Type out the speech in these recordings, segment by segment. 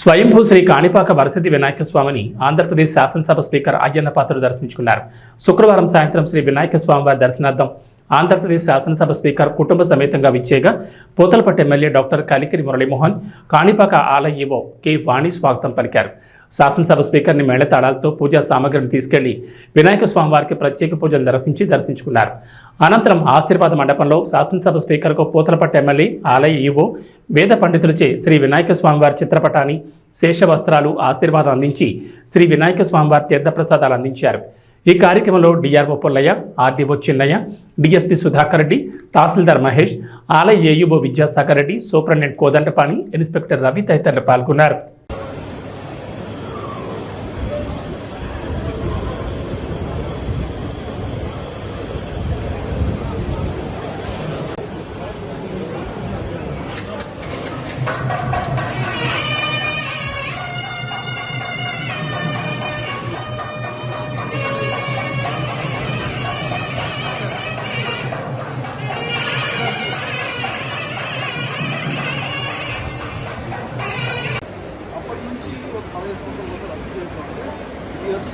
స్వయంభూ శ్రీ కాణిపాక వరసిద్ధి వినాయక స్వామిని ఆంధ్రప్రదేశ్ శాసనసభ స్పీకర్ అయ్యన్న పాత్రుడు దర్శించుకున్నారు. శుక్రవారం సాయంత్రం శ్రీ వినాయక స్వామివారి దర్శనార్థం ఆంధ్రప్రదేశ్ శాసనసభ స్పీకర్ కుటుంబ సమేతంగా విచ్చేగా పూతలపట్టు ఎమ్మెల్యే డాక్టర్ కలికిరి మురళీమోహన్ కాణిపాక ఆలయ ఈవో కె వాణి స్వాగతం పలికారు. శాసనసభ స్పీకర్ని మేళతాళాలతో పూజా సామగ్రిని తీసుకెళ్ళి వినాయక స్వామివారికి ప్రత్యేక పూజలు నిర్వహించి దర్శించుకున్నారు. అనంతరం ఆశీర్వాద మండపంలో శాసనసభ స్పీకర్కు పూతలపట్టు ఎమ్మెల్యే ఆలయ ఈవో వేద పండితులచే శ్రీ వినాయక స్వామివారి చిత్రపటాన్ని శేష వస్త్రాలు ఆశీర్వాదం అందించి శ్రీ వినాయక స్వామివారి తీర్థప్రసాదాలు అందించారు. ఈ కార్యక్రమంలో DRO Pullaiah RDO Chinnaiah DSP Sudhakar Reddy తహసీల్దార్ మహేష్ ఆలయ ఏయుబో విద్యాసాగర్ రెడ్డి సూపరింటెండెంట్ కోదండపాణి ఇన్స్పెక్టర్ రవి తదితరులు పాల్గొన్నారు.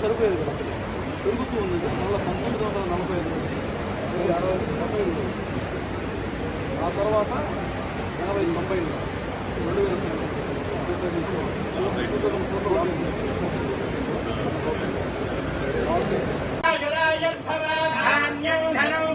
ఈ ఖర్చు కదా పెరుగుతూ ఉంది మళ్ళీ పంతొమ్మిది వందల నలభై ఐదు నుంచి అరవై డెబ్బై ఐదు. ఆ తర్వాత ఎనభై తొంభై రెండు వేల ధాన్యం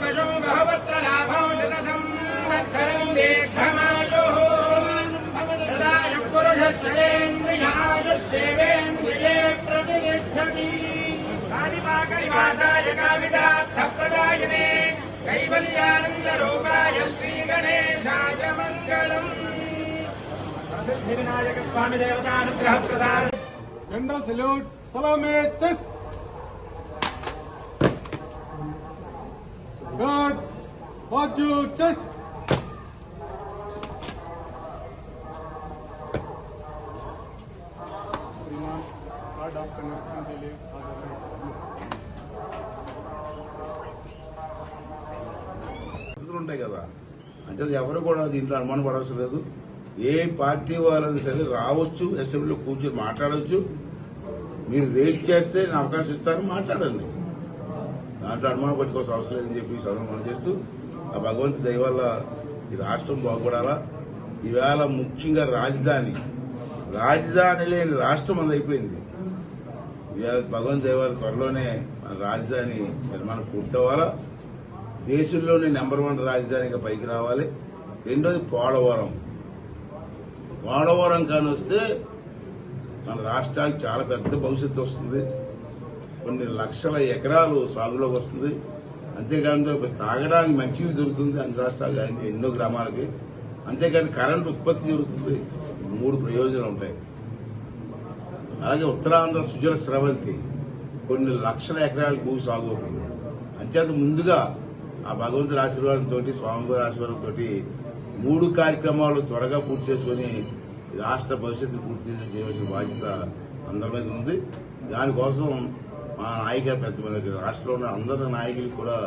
General salute, Salome, chess. Good, watch you, chess. Chess good watch chess card of connection के लिए పరిస్థితులు ఉంటాయి కదా అంటే ఎవరు కూడా దీంట్లో అనుమానం పడవలసిన లేదు ఏ పార్టీ వాళ్ళని సరే రావచ్చు అసెంబ్లీలో కూర్చొని మాట్లాడవచ్చు మీరు రేట్ చేస్తే నేను అవకాశం ఇస్తాను మాట్లాడండి దాంట్లో అనుమానం పట్టుకోవాల్సిన అవసరం లేదని చెప్పి ఈ సందర్భం చేస్తూ ఆ భగవంతు దయ వల్ల ఈ రాష్ట్రం బాగుపడాలా ఈవేళ ముఖ్యంగా రాజధాని రాజధాని లేని రాష్ట్రం అది అయిపోయింది ఇవాళ భగవన్ దేవాల త్వరలోనే మన రాజధాని నిర్మాణం పూర్తవ్వాలా? దేశంలోనే నెంబర్ వన్ రాజధానిగా పైకి రావాలి. రెండోది పోలవరం. పోలవరం కానీ వస్తే మన రాష్ట్రానికి చాలా పెద్ద భవిష్యత్తు వస్తుంది. కొన్ని లక్షల ఎకరాలు సాగులోకి వస్తుంది. అంతేకాని తాగడానికి మంచిది దొరుకుతుంది అన్ని రాష్ట్రాలు కానీ ఎన్నో గ్రామాలకి. అంతేకాని కరెంటు ఉత్పత్తి జరుగుతుంది. మూడు ప్రయోజనాలు ఉంటాయి. అలాగే ఉత్తరాంధ్ర సుజల స్రవంతి కొన్ని లక్షల ఎకరాల భూ సాగు అవుతుంది. అంచేత ముందుగా ఆ భగవంతుడి ఆశీర్వాదంతో స్వామివారి ఆశీర్వాదంతో మూడు కార్యక్రమాలు త్వరగా పూర్తి చేసుకుని రాష్ట్ర భవిష్యత్తు పూర్తి చేయవలసిన బాధ్యత అందరి మీద ఉంది. దానికోసం మా నాయకుల పెద్ద రాష్ట్రంలో ఉన్న అందరి నాయకులకు కూడా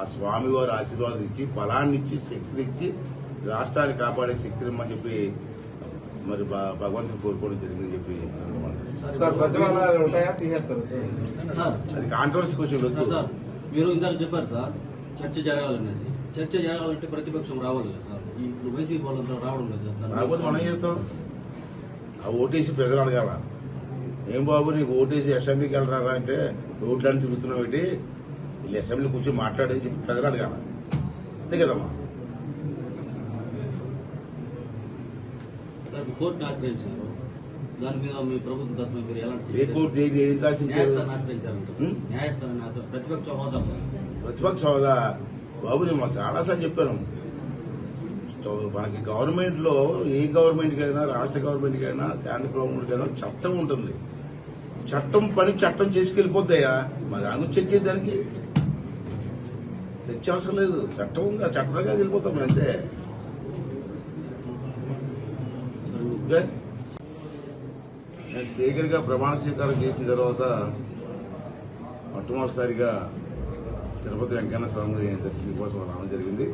ఆ స్వామివారి ఆశీర్వాదం ఇచ్చి ఫలాన్ని ఇచ్చి శక్తిని ఇచ్చి రాష్ట్రాన్ని కాపాడే శక్తిని అని చెప్పి మరి భగవంతుని కోరుకోవడం జరిగిందని చెప్పి అది కాంట్రవర్సీ కొంచెం సార్ వద్దు సార్ మీరు ఇందాక చెప్పారు సార్ చర్చ జరగాలనేసి. చర్చ జరగాలంటే ప్రతిపక్షం రావాలి కదా సార్. ఈ ఇప్పుడు వైసీపీ వాళ్ళంతా రావడం లేదు సార్. రాకపోతే మనం ఏం చేస్తాం? ఆ ఓటేసి ప్రజలు అడగాల? ఏం బాబు నీకు ఓటేసి అసెంబ్లీకి వెళ్ళరా అంటే ఓట్లని తిరుగుతున్నావు ఏంటి? వీళ్ళు అసెంబ్లీ కూర్చొని మాట్లాడని చెప్పి ప్రజలు అడగాల? అంతే కదమ్మా. ఇప్పుడు కోర్టుని ఆశ్రయించారు. దాని మీద మీ ప్రభుత్వం తరఫున మీరు ఎలాంటి ఏ కోర్టు న్యాయస్థానాన్ని ఆశ్రయించారంట? న్యాయస్థానాన్ని ఆశ్రయి ప్రతిపక్ష హోదా. ప్రతిపక్ష హోదా? బాబు నేను మాకు చాలాసార్లు చెప్పాను. మనకి గవర్నమెంట్లో ఏ గవర్నమెంట్ కైనా రాష్ట్ర గవర్నమెంట్ కైనా కేంద్ర గవర్నమెంట్ కైనా చట్టం ఉంటుంది. చట్టం పని చట్టం చేసుకెళ్ళిపోతాయా? మా దాని గురించి చర్చ దానికి చర్చ అవసరం లేదు. చట్టం ఉంది ఆ చట్టంగా వెళ్ళిపోతాం అంతే. Sir okay? నేను స్పీకర్గా ప్రమాణ స్వీకారం చేసిన తర్వాత మొట్టమొదటిసారిగా తిరుపతి వెంకన్న స్వామి దర్శనం కోసం రావడం జరిగింది.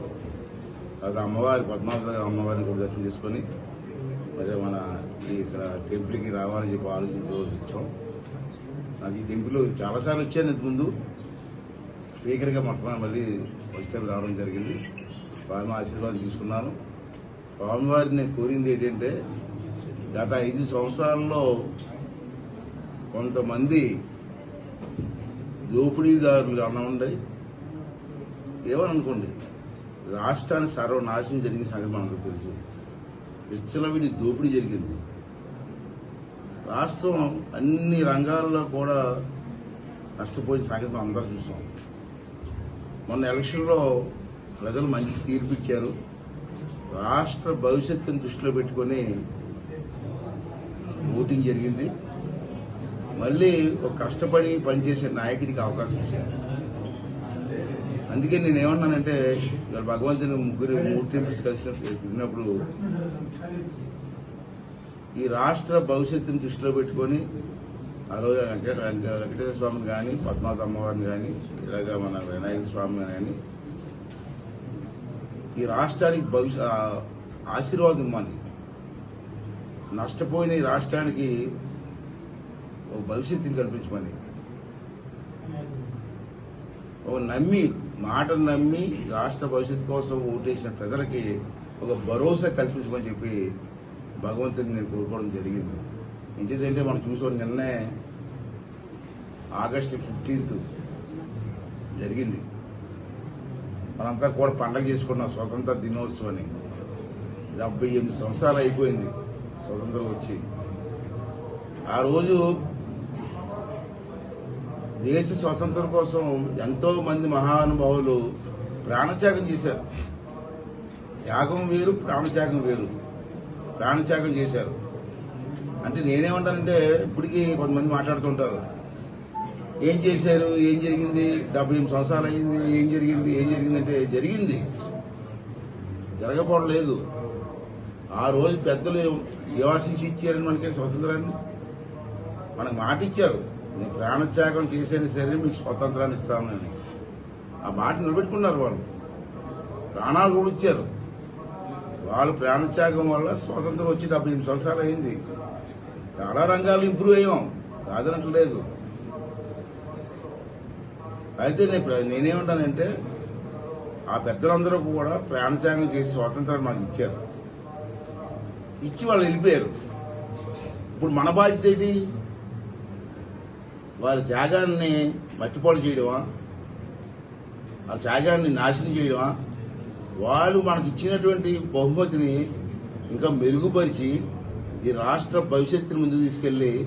తర్వాత అమ్మవారి పద్మావతి అమ్మవారిని కూడా దర్శనం చేసుకొని మరి మన ఇక్కడ టెంపుల్కి రావాలని చెప్పి ఆలోచించి రోజు నాకు ఈ టెంపుల్ చాలాసార్లు వచ్చాను ఇంతకుముందు స్పీకర్గా మొత్తం మళ్ళీ ఫస్ట్ టైం రావడం జరిగింది. స్వామి ఆశీర్వాదం తీసుకున్నాను. స్వామివారిని నేను కోరింది ఏంటంటే గత ఐదు సంవత్సరాల్లో కొంతమంది దోపిడీదారులు అనవండి ఏమనుకోండి అనుకోండి రాష్ట్రాన్ని సర్వనాశనం జరిగిన సంగతి మనకు తెలుసు. విచ్చలవిడి దోపిడీ జరిగింది. రాష్ట్రం అన్ని రంగాల్లో కూడా నష్టపోయిన సంగతి మనం అందరూ చూసాం. మొన్న ఎలక్షన్లో ప్రజలు మంచి తీర్పు ఇచ్చారు. రాష్ట్ర భవిష్యత్తును దృష్టిలో పెట్టుకొని ఓటింగ్ జరిగింది. మళ్ళీ ఒక కష్టపడి పనిచేసే నాయకుడికి అవకాశం ఇచ్చారు. అందుకే నేను ఏమన్నానంటే ఇవాళ భగవంతుని ముగ్గురు మూడు టెంపుల్స్ కలిసిన తిరిగినప్పుడు ఈ రాష్ట్ర భవిష్యత్తుని దృష్టిలో పెట్టుకొని ఆ రోజు వెంకట వెంకటేశ్వర స్వామిని కానీ పద్మావతి అమ్మవారిని కానీ ఇలాగ మన వినాయక స్వామిని కానీ ఈ రాష్ట్రానికి భవిష్య ఆశీర్వాదం ఇవ్వండి. నష్టపోయిన ఈ రాష్ట్రానికి ఒక భవిష్యత్తుని కల్పించమని. ఒక నమ్మి మాటను నమ్మి రాష్ట్ర భవిష్యత్తు కోసం ఓటేసిన ప్రజలకి ఒక భరోసా కల్పించమని చెప్పి భగవంతుని నేను కోరుకోవడం జరిగింది. ఇంకేదంటే మనం చూసాం నిన్నే ఆగస్టు ఫిఫ్టీన్త్ జరిగింది. మనంతా కూడా పండగ చేసుకున్నాం స్వతంత్ర దినోత్సవాన్ని డెబ్బై ఎనిమిది సంవత్సరాలు అయిపోయింది. స్వతంత్రం వచ్చి. ఆ రోజు దేశ స్వతంత్రం కోసం ఎంతో మంది మహానుభావులు ప్రాణత్యాగం చేశారు. త్యాగం వేరు ప్రాణత్యాగం వేరు. ప్రాణత్యాగం చేశారు. అంటే నేనేమంటానంటే ఇప్పటికీ కొంతమంది మాట్లాడుతుంటారు ఏం చేశారు? ఏం జరిగింది? డెబ్బై ఎనిమిది సంవత్సరాలు అయింది. ఏం జరిగింది? ఏం జరిగింది? అంటే జరిగింది. జరగపోవడం లేదు ఆ రోజు పెద్దలు యోసించి ఇచ్చారని మనకి స్వతంత్రాన్ని. మనకు మాట ఇచ్చారు. నేను ప్రాణత్యాగం చేసేది సరే మీకు స్వతంత్రాన్ని ఇస్తానని ఆ మాట నిలబెట్టుకున్నారు వాళ్ళు. ప్రాణాలు కూడా ఇచ్చారు. వాళ్ళు ప్రాణత్యాగం వల్ల స్వాతంత్రం వచ్చి డెబ్బై ఎనిమిది సంవత్సరాలు అయింది. చాలా రంగాలు ఇంప్రూవ్ అయ్యాం. కాదనట్లేదు. అయితే నేను నేనేమంటానంటే ఆ పెద్దలందరూ కూడా ప్రాణత్యాగం చేసి స్వాతంత్రాన్ని మాకు ఇచ్చారు. ఇచ్చి వాళ్ళు వెళ్ళిపోయారు. ఇప్పుడు మన బాధ్యత ఏంటి? వాళ్ళ త్యాగాన్ని మట్టిపాలు చేయడమా? వాళ్ళ త్యాగాన్ని నాశనం చేయడమా? వాళ్ళు మనకి ఇచ్చినటువంటి బహుమతిని ఇంకా మెరుగుపరిచి ఈ రాష్ట్ర భవిష్యత్తుని ముందు తీసుకెళ్ళి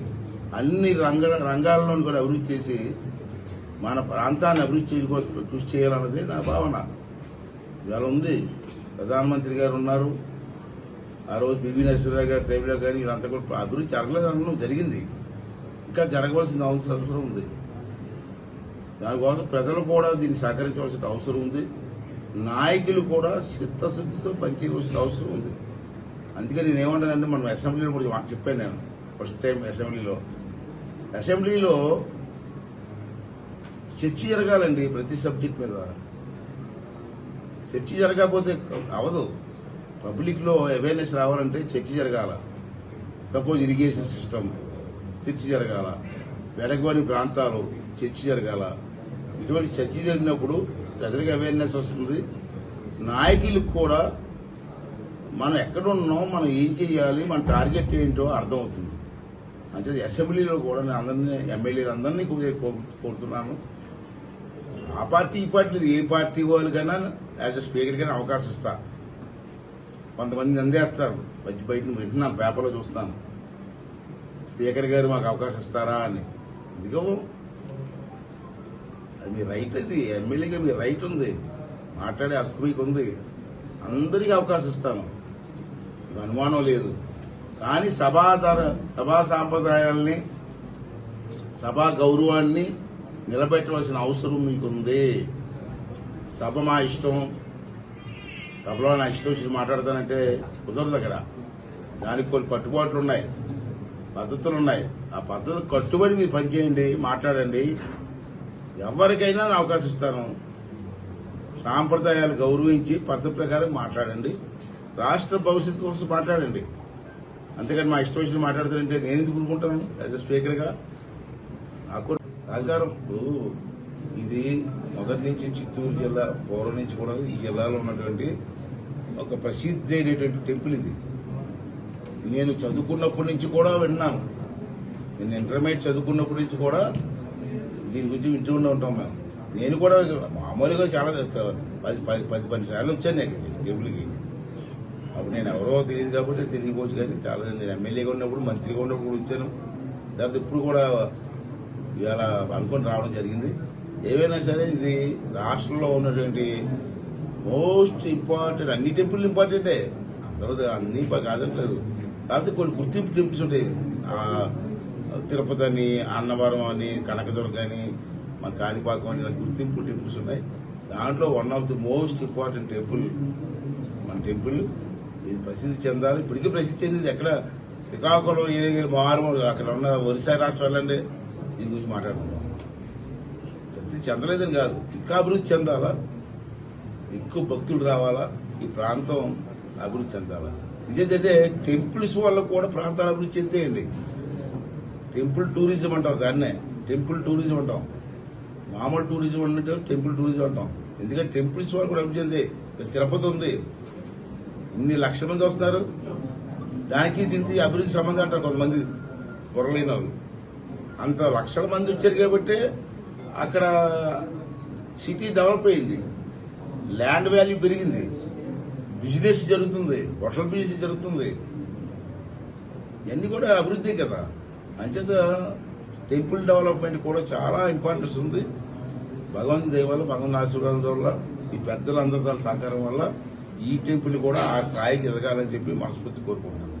అన్ని రంగ రంగాల్లోనూ కూడా అభివృద్ధి చేసి మన ప్రాంతాన్ని అభివృద్ధి చేయడం కృషి చేయాలన్నది నా భావన. ఇవాళ ఉంది. ప్రధానమంత్రి గారు ఉన్నారు. ఆ రోజు బివి నరసింహరావు గారు టైంలో కానీ వీళ్ళంతా కూడా అభివృద్ధి జరగలేదనడం జరిగింది. ఇంకా జరగవలసిన అవసరం ఉంది. దానికోసం ప్రజలు కూడా దీన్ని సహకరించవలసిన అవసరం ఉంది. నాయకులు కూడా చిత్తశుద్ధితో పనిచేయవలసిన అవసరం ఉంది. అందుకే నేను ఏమంటానంటే మనం అసెంబ్లీలో కూడా మాకు చెప్పాను నేను ఫస్ట్ టైం అసెంబ్లీలో. అసెంబ్లీలో చర్చ జరగాలండి ప్రతి సబ్జెక్ట్ మీద. చర్చ జరగకపోతే అవదు పబ్లిక్లో అవేర్నెస్ రావాలంటే చర్చ జరగాల. సపోజ్ ఇరిగేషన్ సిస్టమ్ చర్చ జరగాల. వెడగోని ప్రాంతాలు చర్చ జరగాల. ఇటువంటి చర్చ జరిగినప్పుడు ప్రజలకు అవేర్నెస్ వస్తుంది. నాయకులకు కూడా మనం ఎక్కడ ఉన్నాం మనం ఏం చేయాలి మన టార్గెట్ ఏంటో అర్థమవుతుంది. అంటే అసెంబ్లీలో కూడా నేను అందరినీ ఎమ్మెల్యేలు అందరినీ కో- కోరుతున్నాను. ఆ పార్టీ ఈ పార్టీ లేదు ఏ పార్టీ వాళ్ళకైనా యాజ్ అ స్పీకర్కైనా అవకాశం ఇస్తా. కొంతమంది అందేస్తారు. వచ్చి బయట వింటున్నాను పేపర్లో చూస్తాను. స్పీకర్ గారు మాకు అవకాశం ఇస్తారా అని. ఇదిగో అది మీ రైట్ అది ఎమ్మెల్యేగా మీ రైట్ ఉంది. మాట్లాడే హక్కు మీకు ఉంది. అందరికీ అవకాశం ఇస్తాను అనుమానం లేదు. కానీ సభాధర సభా సాంప్రదాయాల్ని సభా గౌరవాన్ని నిలబెట్టవలసిన అవసరం మీకుంది. సభ మా ఇష్టం. సభలో నా ఇష్టం వచ్చి మాట్లాడతానంటే కుదరదు అక్కడ. దానికి కొన్ని కట్టుబాట్లు ఉన్నాయి పద్ధతులు ఉన్నాయి. ఆ పద్ధతులు కట్టుబడి మీరు పనిచేయండి మాట్లాడండి. ఎవరికైనా నేను అవకాశం ఇస్తాను. సాంప్రదాయాలు గౌరవించి పద్ధతి ప్రకారం మాట్లాడండి. రాష్ట్ర భవిష్యత్తు కోసం మాట్లాడండి. అంతేకాని మా ఇష్టం వచ్చిన మాట్లాడుతుంటే నేను ఎందుకు ఊరుకుంటాను? యాజ్ అ స్పీకర్గా. నాకు సహకారం. ఇది మొదటి నుంచి చిత్తూరు జిల్లా పూర్వం నుంచి కూడా ఈ జిల్లాలో ఉన్నటువంటి ఒక ప్రసిద్ధి అయినటువంటి టెంపుల్ ఇది. నేను చదువుకున్నప్పటి నుంచి కూడా విన్నాను. నేను ఇంటర్మీడియట్ చదువుకున్నప్పటి నుంచి కూడా దీని గురించి వింటూనే ఉంటాం మేము. నేను కూడా మామూలుగా చాలా పది పది పది పది సార్లు వచ్చాను నేను టెంపుల్కి. అప్పుడు నేను ఎవరో తెలియదు కాబట్టి తెలియకపోవచ్చు కానీ చాలా నేను ఎమ్మెల్యేగా ఉన్నప్పుడు మంత్రిగా ఉన్నప్పుడు వచ్చాను. తర్వాత ఇప్పుడు కూడా ఇవాళ అనుకొని రావడం జరిగింది. ఏవైనా సరే ఇది రాష్ట్రంలో ఉన్నటువంటి మోస్ట్ ఇంపార్టెంట్ అన్ని టెంపుల్ ఇంపార్టెంటే. అందరూ అన్ని కాదట్లేదు కాకపోతే కొన్ని గుర్తింపు టెంపుల్స్ ఉంటాయి. తిరుపతి అని అన్నవరం అని కనకదుర్గ అని మన కాణిపాకం అని గుర్తింపు టెంపుల్స్ ఉన్నాయి. దాంట్లో one of the most important temple మన టెంపుల్ ఇది ప్రసిద్ధి చెందాలి. ఇప్పటికీ ప్రసిద్ధి చెందింది ఎక్కడ? శ్రీకాకుళం ఏరియా మారు అక్కడ ఉన్న ఒరిస్సా రాష్ట్రాలంటే దీని గురించి మాట్లాడుకుంటాం ప్రసిద్ధి చెందలేదని కాదు. ఇంకా అభివృద్ధి చెందాలా? ఎక్కువ భక్తులు రావాలా? ఈ ప్రాంతం అభివృద్ధి చెందాలా? ఇదేంటంటే టెంపుల్స్ వల్ల కూడా ప్రాంతాలు అభివృద్ధి చెందేయండి. టెంపుల్ టూరిజం అంటారు దాన్నే. టెంపుల్ టూరిజం అంటాం. మామూలు టూరిజం అంటే టెంపుల్ టూరిజం అంటాం. ఎందుకంటే టెంపుల్స్ వాళ్ళు కూడా అభివృద్ధి చెంది తిరుపతి ఉంది. ఇన్ని లక్షల మంది వస్తున్నారు దానికి దీనికి అభివృద్ధి సంబంధం అంటారు కొంతమంది. బుర్రలేని వాళ్ళు. అంత లక్షల మంది వచ్చారు కాబట్టి అక్కడ సిటీ డెవలప్ అయింది. ల్యాండ్ వాల్యూ పెరిగింది. బిజినెస్ జరుగుతుంది. హోటల్ బిజినెస్ జరుగుతుంది. ఇవన్నీ కూడా అభివృద్ధి కదా. అంచేత టెంపుల్ డెవలప్మెంట్ కూడా చాలా ఇంపార్టెన్స్ ఉంది. భగవంతు దయ వల్ల భగవంతు ఆశీర్వాదం వల్ల ఈ పెద్దలందరి సహకారం వల్ల ఈ టెంపుల్ కూడా ఆ స్థాయికి ఎదగాలని చెప్పి మనస్ఫూర్తి కోరుకుంటున్నాను.